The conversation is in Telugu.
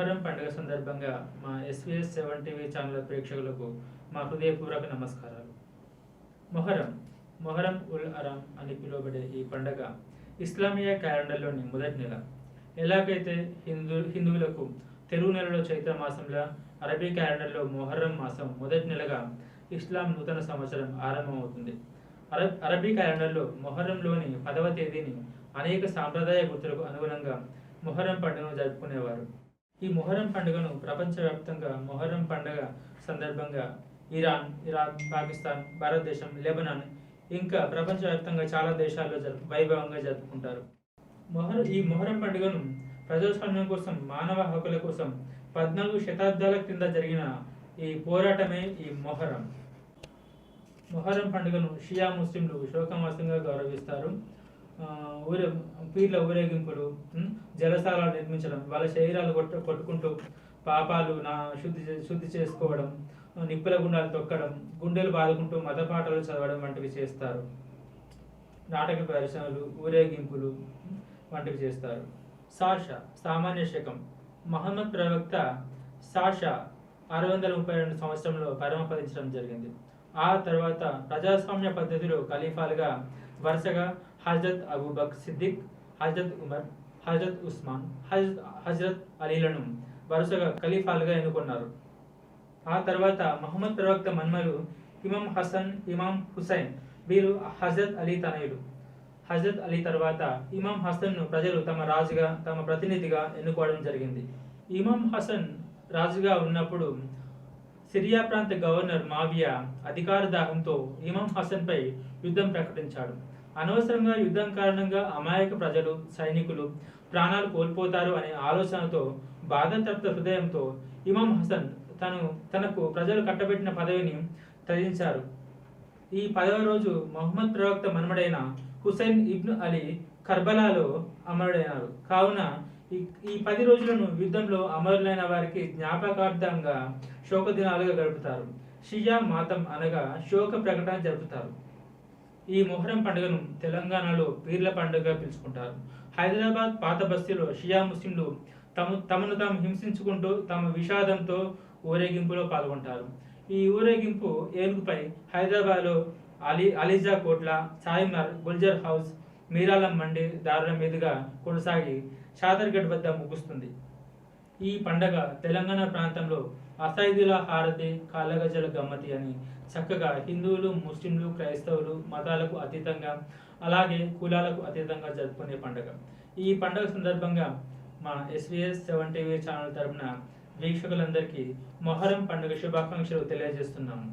మొహరం పండుగ సందర్భంగా మా ఎస్విఎస్ సెవెన్ టీవీ ఛానల్ ప్రేక్షకులకు మా హృదయపూర్వక నమస్కారాలు. మొహరం మొహరం ఉల్ అరం అని పిలువబడే ఈ పండగ ఇస్లామియా క్యాలెండర్లోని మొదటి నెల. ఎలాగైతే హిందూ హిందువులకు తెలుగు నెలలో చైత్ర మాసంలో అరబీ క్యాలెండర్లో మొహర్రం మాసం మొదటి నెలగా ఇస్లాం నూతన సంవత్సరం ఆరంభమవుతుంది. అరబ్ అరబీ క్యాలెండర్లో మొహర్రంలోని పదవ తేదీని అనేక సాంప్రదాయ గుర్తులకు అనుగుణంగా మొహర్రం పండుగను జరుపుకునేవారు. ఈ మొహరం పండుగను ప్రపంచవ్యాప్తంగా మొహరం పండుగ సందర్భంగా ఇరాన్ ఇరాక్ పాకిస్తాన్ భారతదేశం లెబనాన్ ఇంకా ప్రపంచవ్యాప్తంగా చాలా దేశాల్లో జరుపు వైభవంగా జరుపుకుంటారు. మొహరం ఈ మొహరం పండుగను ప్రజాస్వామ్యం కోసం మానవ హక్కుల కోసం పద్నాలుగు శతాబ్దాల క్రింద జరిగిన ఈ పోరాటమే ఈ మొహరం. మొహరం పండుగను షియా ముస్లింలు శోకమాసంగా గౌరవిస్తారు. ఊరే పీర్ల ఊరేగింపులు ఉమ్, జలసాలను నిర్మించడం వాళ్ళ శరీరాలు కొట్టు కొట్టుకుంటూ పాపాలు నా శుద్ధి చే- శుద్ధి చేసుకోవడం నిప్పుల గుండాలు తొక్కడం గుండెలు బాదుకుంటూ మత పాటలు చదవడం వంటివి చేస్తారు. నాటక ప్రదర్శనలు ఊరేగింపులు వంటివి చేస్తారు. సాషా సామాన్య శకం. మహమ్మద్ ప్రవక్త సాష ఆరు వందల ముప్పై రెండు సంవత్సరంలో పరమపదించడం జరిగింది. ఆ తర్వాత ప్రజాస్వామ్య పద్ధతిలో ఖలీఫాలుగా వరుసగా హజరత్ అబూబక్ సిద్దిక్ హజరత్ ఉమర్ హజరత్ ఉస్మాన్ హజరత్ హజరత్ అలీలను వరుసగా ఖలీఫాలుగా ఎన్నుకున్నారు. ఆ తర్వాత మహమ్మద్ ప్రవక్త మన్మలు ఇమాం హసన్ ఇమాం హుసైన్ వీరు హజరత్ అలీ తనయుడు హజరత్ అలీ తర్వాత ఇమాం హసన్ను ప్రజలు తమ రాజుగా తమ ప్రతినిధిగా ఎన్నుకోవడం జరిగింది. ఇమాం హసన్ రాజుగా ఉన్నప్పుడు సిరియా ప్రాంత గవర్నర్ మావియా అధికార దాహంతో ఇమాం హసన్పై యుద్ధం ప్రకటించాడు. అనవసరంగా యుద్ధం కారణంగా అమాయక ప్రజలు సైనికులు ప్రాణాలు కోల్పోతారు అనే ఆలోచనతో బాధతప్త హృదయంతో ఇమాం హసన్ తను తనకు ప్రజలు కట్టబెట్టిన పదవిని త్యజించారు ఈ పదవ రోజు మహమ్మద్ ప్రవక్త మనుమడైన హుసైన్ ఇబ్ను అలీ కర్బలాలో అమరుడైనారు. కావున ఈ ఈ పది రోజులను యుద్ధంలో అమరులైన వారికి జ్ఞాపకార్థంగా శోక దినాలుగా గడుపుతారు. షియా మాతం అనగా శోక ప్రకటన జరుపుతారు. ఈ మొహరం పండుగను తెలంగాణలో పీర్ల పండుగగా పిలుచుకుంటారు. హైదరాబాద్ పాత బస్తీలో షియా ముస్లింలు తమ తమను తాము హింసించుకుంటూ తమ విషాదంతో ఊరేగింపులో పాల్గొంటారు. ఈ ఊరేగింపు ఏనుగుపై హైదరాబాద్లో అలీ అలీజా కోట్ల చార్మినార్ గుల్జర్ హౌస్ మీరాలం మండి దారుల మీదుగా కొనసాగి షాదర్గఢ్ వద్ద ముగుస్తుంది. ఈ పండగ తెలంగాణ ప్రాంతంలో అసైదుల హారతి కాలగజల గమ్మతి అని చక్కగా హిందువులు ముస్లింలు క్రైస్తవులు మతాలకు అతీతంగా అలాగే కులాలకు అతీతంగా జరుపుకునే పండుగ. ఈ పండుగ సందర్భంగా మా ఎస్విఎస్ సెవెన్ టీవీ ఛానల్ తరపున వీక్షకులందరికీ మొహరం పండుగ శుభాకాంక్షలు తెలియజేస్తున్నాము.